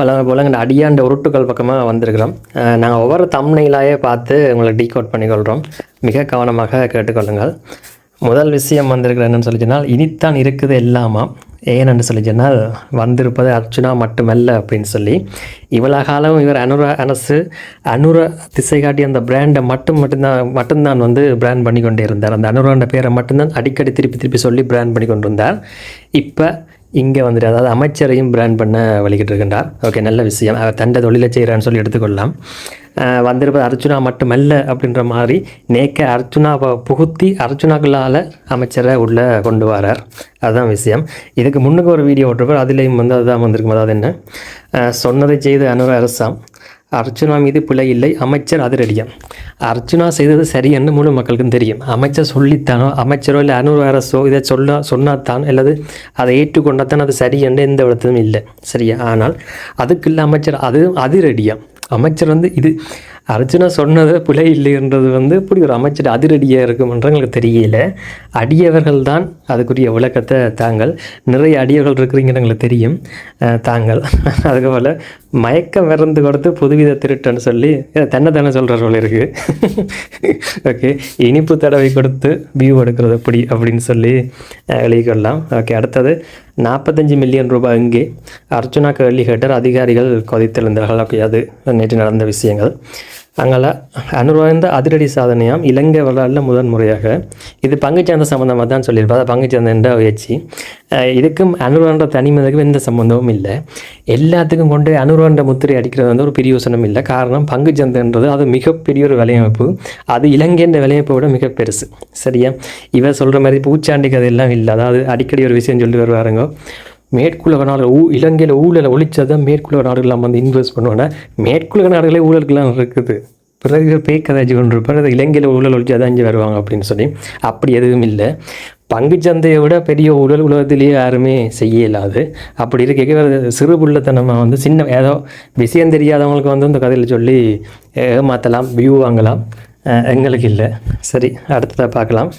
வள போல அடியாண்ட உருட்டுக்கள் பக்கமாக வந்திருக்கிறோம். நாங்கள் ஒவ்வொரு தம்னையிலாயே பார்த்து உங்களை டீகோட் பண்ணிக்கொள்கிறோம் மிக கவனமாக கேட்டுக்கொள்ளுங்கள். முதல் விஷயம் வந்திருக்கிற என்னன்னு சொல்லி சொன்னால் இனித்தான் இருக்குது எல்லாமா? ஏன்னு சொல்லி சொன்னால் வந்திருப்பது அர்ச்சுனா மட்டுமல்ல அப்படின்னு சொல்லி. இவ்வளோ காலம் இவர் அனுர அரசு அனுர திசை காட்டி அந்த பிராண்டை மட்டும் மட்டும்தான் மட்டும்தான் வந்து பிராண்ட் பண்ணி கொண்டே இருந்தார் அந்த அனுரான்ற பேரை மட்டும்தான் அடிக்கடி திருப்பி திருப்பி சொல்லி பிராண்ட் பண்ணி கொண்டு இருந்தார் இப்போ இங்கே வந்துட்டு அதாவது அமைச்சரையும் பிராண்ட் பண்ண வழிகிட்டு இருக்கின்றார். ஓகே நல்ல விஷயம். அவர் தண்டை தொழிலை செய்கிறான்னு சொல்லி எடுத்துக்கொள்ளலாம். வந்திருப்பது அர்ச்சுனா மட்டுமல்ல அப்படின்ற மாதிரி நேக்க அர்ச்சுனாவை புகுத்தி அர்ச்சுனாக்களால் அமைச்சரை உள்ளே கொண்டு வரார். அதுதான் விஷயம். இதுக்கு முன்னுக்கு ஒரு வீடியோ ஓட்டுருப்பார். அதுலேயும் வந்து அதுதான் வந்திருக்கும். அதாவது என்ன? சொன்னதை செய்து அனுர அரசாம் அர்ச்சுனா மீது பிழை இல்லை அமைச்சர் அதிரடியம். அர்ச்சுனா செய்தது சரியென்று முழு மக்களுக்கும் தெரியும். அமைச்சர் சொல்லித்தானோ அமைச்சரோ இல்லை அனுர் அரசோ இதை சொல்ல சொன்னாதான் அல்லது அதை ஏற்றுக்கொண்டாத்தான் அது சரி என்று எந்த விடத்திலும் இல்லை. சரியா? ஆனால் அதுக்கு இல்லை அமைச்சர் அது அதிரடியம். அமைச்சர் வந்து இது அர்ஜுனா சொன்னது பிழை இல்லைன்றது வந்து இப்படி ஒரு அமைச்சர் அதிரடியாக இருக்கும்ன்ற எங்களுக்கு தெரியல. அடியவர்கள் தான் அதுக்குரிய விளக்கத்தை தாங்கள். நிறைய அடியவர்கள் இருக்கிறீங்கன்னு எங்களுக்கு தெரியும். தாங்கள். அதுபோல் மயக்கம் விறந்து கொடுத்து புதுவித திருட்டுன்னு சொல்லி தென்னை தானே சொல்கிற போல இருக்குது ஓகே இனிப்பு தடவை கொடுத்து வியூ எடுக்கிறது எப்படி அப்படின்னு சொல்லி அஹ் எழுதிக்கொள்ளலாம் ஓகே அடுத்தது நாற்பத்தஞ்சு மில்லியன் ரூபாய் இங்கே. அர்ச்சுனா கேள்வி கேட்டார் அதிகாரிகள் கொதித்தெழுந்தார்கள். ஓகே அது நேற்று நடந்த விஷயங்கள். அங்கே அனுர்வாய்ந்த அதிரடி சாதனையாம் இலங்கை வரலாற்றில் முதன்முறையாக இது பங்குச்சந்தை சம்மந்தமாக தான் சொல்லியிருப்பா. அது பங்குச்சந்தை முயற்சி. இதுக்கும் அனுர்வான்ற தனிமதுக்கும் எந்த சம்மந்தமும் இல்லை. எல்லாத்துக்கும் கொண்டு அனுர்வான்ற முத்திரை அடிக்கிறது வந்து ஒரு பிரியோசனம் இல்லை. காரணம் பங்குச்சந்தைன்றது அது மிகப்பெரிய ஒரு விலையமைப்பு. அது இலங்கைன்ற விளையமைப்பை விட மிக பெருசு. சரியா? இவ சொல்கிற மாதிரி பூச்சாண்டி கதையெல்லாம் இல்லை. அதாவது அடிக்கடி ஒரு விஷயம் சொல்லி வருவாருங்க. மேற்குலக நாடுகள் ஊ இலங்கையில் ஊழலை ஒழிச்சதான் மேற்குலக நாடுகள்லாம் வந்து இன்வெஸ்ட் பண்ணுவாங்க. மேற்குலக நாடுகளே ஊழலுக்குலாம் இருக்குது. பிறகு பேய் கதாச்சு கொண்டு இருப்பார். அது இலங்கையில் ஊழல் ஒழிச்சு அதான் இங்கே வருவாங்க அப்படின்னு சொல்லி. அப்படி எதுவும் இல்லை. பங்குச்சந்தையை விட பெரிய ஊழல் உலகத்திலேயே யாருமே செய்ய இல்லாது அப்படி இருக்க சிறு புள்ளத்தனமாக வந்து சின்ன ஏதோ விஷயம் தெரியாதவங்களுக்கு வந்து இந்த கதையில் சொல்லி ஏமாற்றலாம் வியூ வாங்கலாம். எங்களுக்கு இல்லை. சரி அடுத்ததாக பார்க்கலாம்.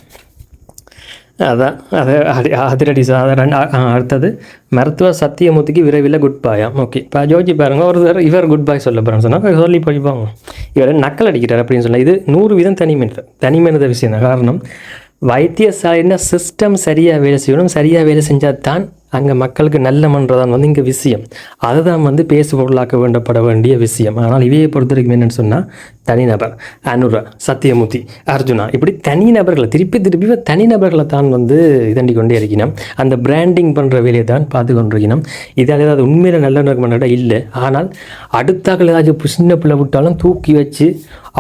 அதான் அது அடி அதிரடி சாதாரண அடுத்தது மருத்துவ சத்தியமூர்த்திக்கு விரைவில் குட் பாயாம் ஓகே இப்போ ஜோஜி பாருங்க ஒரு இவர் குட் பாய் சொல்ல போகிறேன்னு சொன்னால் சொல்லி போய்ப்பாங்க இவர் நக்கல் அடிக்கிறார் அப்படின்னு சொன்னால் இது நூறு வீதம் தனி மனித தனி மனித விஷயம் தான். காரணம் வைத்தியசாலைன்னா சிஸ்டம் சரியாக வேலை செய்யணும் சரியாக வேலை செஞ்சால் தான் அங்கே மக்களுக்கு நல்ல மன்றதான் வந்து இங்கே விஷயம். அதுதான் வந்து பேசு பொருளாக்க வேண்டப்பட வேண்டிய விஷயம். ஆனால் இவையை பொறுத்த வரைக்கும் என்னென்னு சொன்னால் தனிநபர். அனுரா சத்தியமூர்த்தி அர்ஜுனா. இப்படி தனிநபர்களை திருப்பி திருப்பி தனிநபர்களை தான் வந்து இதண்டி கொண்டே இருக்கணும் அந்த பிராண்டிங் பண்ணுற வேலையை தான் பார்த்து கொண்டிருக்கணும் இதால் ஏதாவது உண்மையில் நல்ல பண்ண இல்லை. ஆனால் அடுத்தாக்கள் ஏதாச்சும் சின்ன பிள்ளை விட்டாலும் தூக்கி வச்சு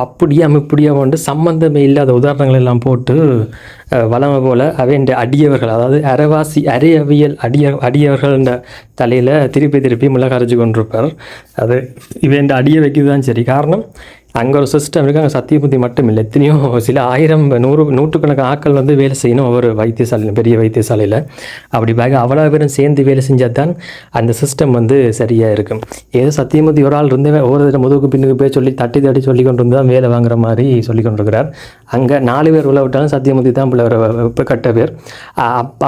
அப்படியே அமைப்படியாக வந்து சம்மந்தமே இல்லாத உதாரணங்கள் எல்லாம் போட்டு வளமை போல் அவைண்ட அடியவர்கள் அதாவது அரைவாசி அரையவியல் அடிய அடியவர்கள்ன்ற தலையில் திருப்பி திருப்பி மிளகா கொண்டிருப்பார். அது இவன் அடிய வைக்கிறது தான் சரி. காரணம் அங்கே ஒரு சிஸ்டம் இருக்குது அங்கே சத்தியபுத்தி மட்டும் இல்லை எத்தனையோ சில ஆயிரம் நூறு நூற்றுக்கணக்கான ஆட்கள் வந்து வேலை செய்யணும் ஒவ்வொரு வைத்தியசாலையில் பெரிய வைத்தியசாலையில். அப்படி பேக அவ்வளோ பேரும் சேர்ந்து வேலை செஞ்சால் தான் அந்த சிஸ்டம் வந்து சரியாக இருக்கும். ஏதோ சத்தியமூர்த்தி ஒரு ஆள் இருந்தே ஒவ்வொரு தடவை முதுகுக்கு பின்னுக்கு போய் சொல்லி தட்டி தட்டி சொல்லி கொண்டு வந்து தான் வேலை வாங்குற மாதிரி சொல்லி கொண்டிருக்கிறார். அங்கே நாலு பேர் உள்ள விட்டாலும் சத்தியமூர்த்தி தான் பிள்ளை இப்போ கட்ட பேர்.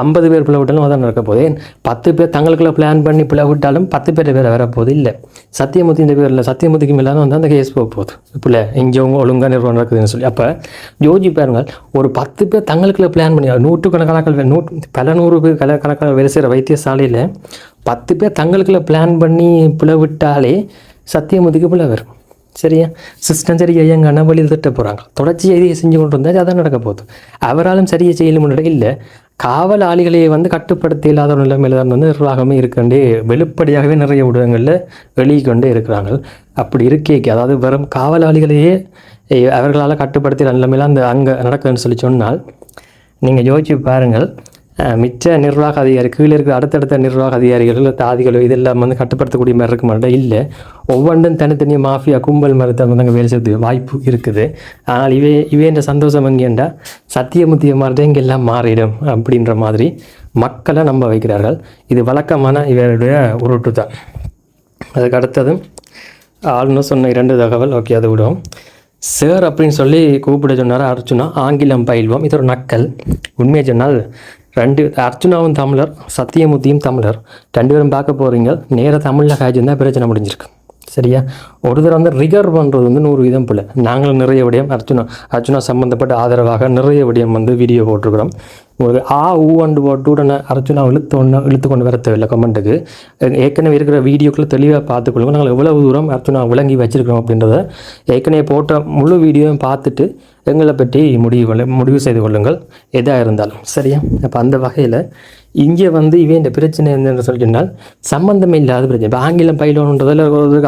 ஐம்பது பேர் பிள்ளை விட்டாலும் அதான் நடக்க போகுது. பத்து பேர் தங்களுக்குள்ள பிளான் பண்ணி பிள்ளை விட்டாலும் பத்து பேர் பேர் போகுது. இல்லை. சத்தியமூர்த்தி இந்த பேரில் சத்தியமூர்த்திக்கு மேலே வந்து அந்த கேஸ் போக போகுது. பிள்ளை இங்கே அவங்க ஒழுங்காக நிறுவனம் நடக்குதுன்னு சொல்லி. அப்போ யோஜி பாருங்க ஒரு பத்து பேர் தங்களுக்குள்ள பிளான் பண்ணி நூற்றுக்கணக்கான நூற்று பல நூறு பேர் கல கணக்கான வேலை செய்கிற வைத்தியசாலையில் பத்து பேர் தங்களுக்குள்ள பிளான் பண்ணி பிளவிட்டாலே விட்டாலே பிள்ளை வரும். சரியா? சிஸ்டம் சரியா எங்கள் அண்ணன் வழியில் திட்ட போகிறாங்க தொடர்ச்சி இதையை செஞ்சு கொண்டு வந்தால் அதான் நடக்க போகுது. அவராலும் சரியை செய்யல இல்லை. காவலாளிகளை வந்து கட்டுப்படுத்த இல்லாத ஒரு நிலைமையில் தான் வந்து நிர்வாகமே இருக்கண்டே வெளிப்படையாகவே நிறைய ஊடகங்களில் வெளியிக்கொண்டே இருக்கிறாங்க. அப்படி இருக்கே அதாவது வெறும் காவலாளிகளையே அவர்களால் கட்டுப்படுத்திய நிலைமையில அந்த அங்கே நடக்குதுன்னு சொல்லி சொன்னால் நீங்கள் யோசிச்சு பாருங்கள் மிச்ச நிர்வாக அதிகாரி கீழே இருக்கிற அடுத்தடுத்த நிர்வாக அதிகாரிகள் தாதிகளோ இதெல்லாம் வந்து கட்டுப்படுத்தக்கூடிய மாதிரி இருக்க மாட்டோம் இல்லை ஒவ்வொன்றும் தனித்தனி மாஃபியா கும்பல் மரத்தை வந்து அங்கே வேலை செய்யறதுக்கு வாய்ப்பு இருக்குது. ஆனால் இவே இவேன்ற சந்தோஷம் எங்கேண்டா சத்தியமுத்திய மாதிரி இங்கே எல்லாம் மாறிடும் அப்படின்ற மாதிரி மக்களை நம்ப வைக்கிறார்கள். இது வழக்கமான இவருடைய உருட்டு தான். அதுக்கு அடுத்தது ஆளுநர் சொன்ன இரண்டு தகவல் ஓகே அதை விடுவோம். சார் அப்படின்னு சொல்லி கூப்பிட சொன்னார் அர்ச்சுனா ஆங்கிலம் பயில்வோம். இது ஒரு நக்கல். உண்மையை சொன்னால் ரெண்டு அர்ச்சுனாவும் தமிழர் சத்தியமூர்த்தியும் தமிழர். ரெண்டு பேரும் பார்க்க போகிறீங்க நேராக தமிழில் காய்ச்சிருந்தா பிரச்சனை முடிஞ்சிருக்கு. சரியா? ஒரு தடவை வந்து ரிகர் பண்ணுறது வந்து நூறு வீதம் போல நாங்களும் நிறைய விடயம் அர்ச்சுனா அர்ஜுனா சம்மந்தப்பட்ட ஆதரவாக நிறைய விடயம் வந்து வீடியோ போட்டிருக்கிறோம். ஒரு ஆ ஊ அண்டு போட்டு உடனே அர்ஜுனா இழுத்து ஒன்று இழுத்து கொண்டு வர தேவையில்லை கமெண்ட்டுக்கு ஏற்கனவே இருக்கிற வீடியோக்குள்ளே தெளிவாக பார்த்துக்கொள்ளுங்க. நாங்கள் எவ்வளவு தூரம் அர்ஜுனா விளங்கி வச்சுருக்கிறோம் அப்படின்றத ஏற்கனவே போட்ட முழு வீடியோவும் பார்த்துட்டு எங்களை பற்றி முடிவு கொள்ள முடிவு செய்து கொள்ளுங்கள். எதாக இருந்தாலும். சரியா? அப்போ அந்த வகையில் இங்கே வந்து இவன் இந்த பிரச்சனை என்னென்று சொல்லிட்டால் சம்மந்தமே இல்லாத பிரச்சனை. இப்போ ஆங்கிலம் பயிலணுன்றதில்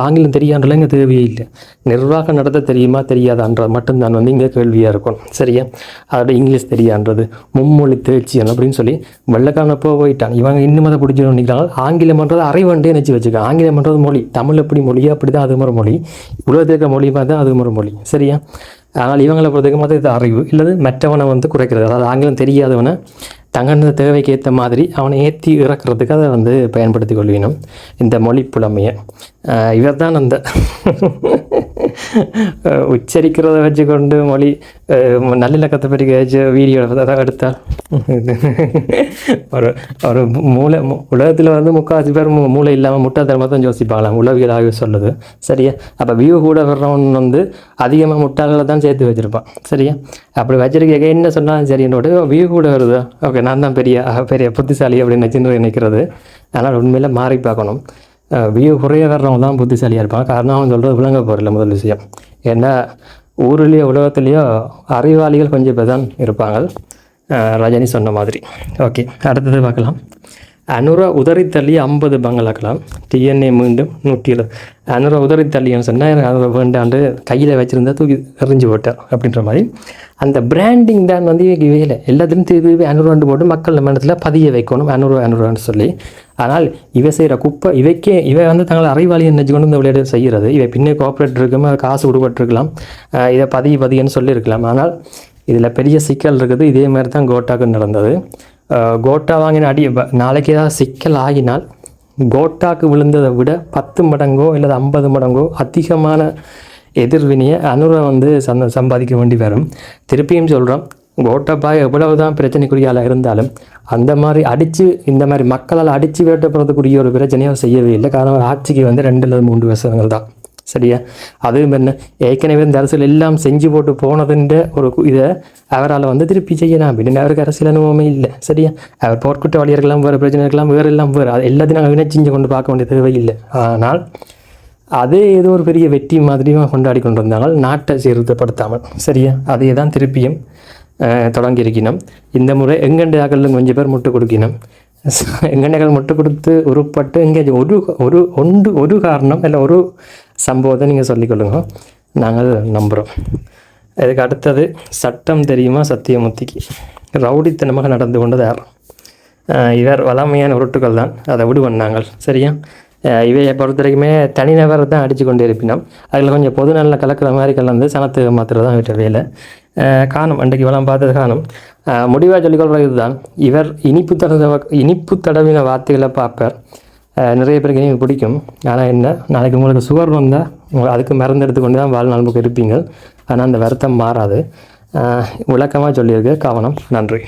ஆங்கிலம் தெரியான்றதுல இங்கே தேவையே இல்லை. நிர்வாகம் நடத்த தெரியுமா தெரியாதான்றது மட்டும்தான் வந்து இங்கே கேள்வியாக இருக்கும். சரியா? அதோட இங்கிலீஷ் தெரியான்றது மும்மொழி தேர்ச்சி அப்படின்னு சொல்லி வெள்ளக்கான போயிட்டான். இவங்க இன்னும் அதை பிடிச்சிடும் நிற்கிறாங்க ஆங்கிலம்ன்றது அரைவண்டே நினச்சி வச்சுக்க ஆங்கிலம்ன்றது மொழி. தமிழ் எப்படி மொழியோ அப்படி தான் அது ஒரு மொழி. உலகத்தில் இருக்கிற மொழி தான் அது ஒரு மொழி. சரியா? ஆனால் இவங்களை பொறுத்தவரைக்கும் வந்து இது அறிவு. இல்லது மற்றவனை வந்து குறைக்கிறது. அதாவது ஆங்கிலம் தெரியாதவனை தங்கன தேவைக்கு ஏற்ற மாதிரி அவனை ஏற்றி இறக்கிறதுக்கு அதை வந்து பயன்படுத்தி கொள்வினும் இந்த மொழி புலமையை. இவர் தான் அந்த உச்சரிக்கிறத வச்சுக்கொண்டு மொழி அஹ், நல்லிலக்கத்தை பற்றி கேச்சு வீடியோ தான் எடுத்தால் ஒரு ஒரு மூளை உலகத்தில் வந்து முக்கால்வாசி பேர் மூளை இல்லாமல் முட்டாள்தனமாக தான் யோசிப்பாங்களாம் உளவியலாகவே சொல்லுது சரியா அப்போ வியூ கூட வர்றவன் வந்து அதிகமாக முட்டாள்களை தான் சேர்த்து வச்சுருப்பான் சரியா அப்படி வச்சிருக்க என்ன சொன்னாலும் சரி என்னோட வியூ கூட வருது ஓகே நான் தான் பெரிய பெரிய புத்திசாலி அப்படின்னு நினச்சின்னு நினைக்கிறது ஆனால் உண்மையில் மாறி பார்க்கணும் வியூ குறைய வர்றவங்க தான் புத்திசாலியாக இருப்பாங்க காரணம் அவன் சொல்கிறது விளங்க போகிறதில்ல முதல் விஷயம். ஏன்னா ஊர்லேயோ உலகத்துலேயோ அறிவாளிகள் கொஞ்சம் பேர் தான் இருப்பாங்க. ரஜினி சொன்ன மாதிரி. ஓகே அடுத்தது பார்க்கலாம். அனுரா உதறி தள்ளி ஐம்பது பங்களாக்கலாம். டிஎன்ஏ மீண்டும் நூற்றி எழு அனுரா உதறி தள்ளின்னு சொன்னால் வேண்டாண்டு கையில் வச்சுருந்தா தூக்கி எறிஞ்சு போட்டார் அப்படின்ற மாதிரி. அந்த பிராண்டிங் தான் வந்து இவங்க வேலை. எல்லாத்துலையும் திருப்பி அனுராண்டு போட்டு மக்கள் மனத்தில் பதிய வைக்கணும். அனுரூவா அனுரூவான்னு சொல்லி. ஆனால் இவ செய்கிற குப்பை இவைக்கே இவை வந்து தங்களை அறிவாளி நினைச்சு கொண்டு இந்த விளையாட்டு செய்கிறது இவை பின்னே கோஆப்ரேட் இருக்குமா காசு கொடுப்பட்டிருக்கலாம் இதை பதிய பதியன்னு சொல்லியிருக்கலாம். ஆனால் இதில் பெரிய சிக்கல் இருக்குது. இதே மாதிரி தான் கோட்டாக்கு நடந்தது. கோட்டா வாங்கின அடி நாளைக்கு ஏதாவது சிக்கல் ஆகினால் கோட்டாக்கு விழுந்ததை விட பத்து மடங்கோ இல்லை ஐம்பது மடங்கோ அதிகமான எதிர்வினையை அனுரை வந்து சந்த சம்பாதிக்க வேண்டி வரும் திருப்பியும் சொல்கிறோம் கோட்டாப்பாய் எவ்வளவு தான் பிரச்சனைக்குரிய இருந்தாலும் அந்த மாதிரி அடித்து இந்த மாதிரி மக்களால் அடித்து வேட்டப்படுறதுக்குரிய ஒரு பிரச்சனையும் செய்யவே இல்லை காரணம் ஆட்சிக்கு வந்து ரெண்டு அல்லது மூன்று வருஷங்கள் தான் சரியா? அதுவும் என்ன? ஏற்கனவே இந்த அரசியல் எல்லாம் செஞ்சு போட்டு போனதுன்ற ஒரு இதை அவரால் வந்து திருப்பி செய்யலாம். அப்படின்னு அவருக்கு அரசியல் அனுபவமே இல்லை. சரியா? அவர் போர்க்குற்றவாளியாக இருக்கலாம் வேறு பிரச்சனை இருக்கலாம் வேறு எல்லாம் வேறு. அது எல்லாத்தையும் நாங்கள் இணைச்சிஞ்சு கொண்டு பார்க்க வேண்டிய தேவை இல்லை. ஆனால் அதே ஏதோ ஒரு பெரிய வெற்றி மாதிரியும் கொண்டாடி கொண்டு வந்தாங்க நாட்டை சீர்திருத்தப்படுத்தாமல். சரியா? அதே தான் திருப்பியும் தொடங்கியிருக்கணும் இந்த முறை எங்கண்டையாக்கள் கொஞ்சம் பேர் முட்டு கொடுக்கணும் எங்கண்டைகள் முட்டு கொடுத்து உருப்பட்டு இங்கே ஒரு ஒரு ஒன்று ஒரு காரணம் இல்லை ஒரு சம்பவத்தை நீங்கள் சொல்லிக்கொள்ளுங்க. நாங்கள் நம்புகிறோம் இதுக்கு அடுத்தது சட்டம் தெரியுமா? சத்தியமூர்த்திக்கு. ரவுடித்தனமாக நடந்து கொண்டது யார்? இவர் வளமையான உருட்டுகள் தான். அதை விடுவோம் நாங்கள் சரியா? இவையை பொறுத்த வரைக்குமே தனிநபர் தான் அடித்து கொண்டு இருப்பினோம். அதில் கொஞ்சம் பொது நல்ல கலக்கிற மாதிரி கலந்து சனத்து மாத்திரம் தான் விட்ட வேலை. காணும். அன்றைக்கு வளம் பார்த்தது காணும். முடிவாக சொல்லிக்கொள்வது இதுதான். இவர் இனிப்பு தடவை இனிப்பு தடவின வார்த்தைகளை பார்ப்பார் நிறைய பேருக்கு எனக்கு பிடிக்கும். ஆனால் என்ன நாளைக்கு உங்களுக்கு சுகர் வந்தால் உங்கள் அதுக்கு மருந்து எடுத்துக்கொண்டு தான் வாழ்நாள் முழுக்க இருப்பீங்க. ஆனால் அந்த வருத்தம் மாறாது. விளக்கமாக சொல்லியிருக்கு. கவனம். நன்றி.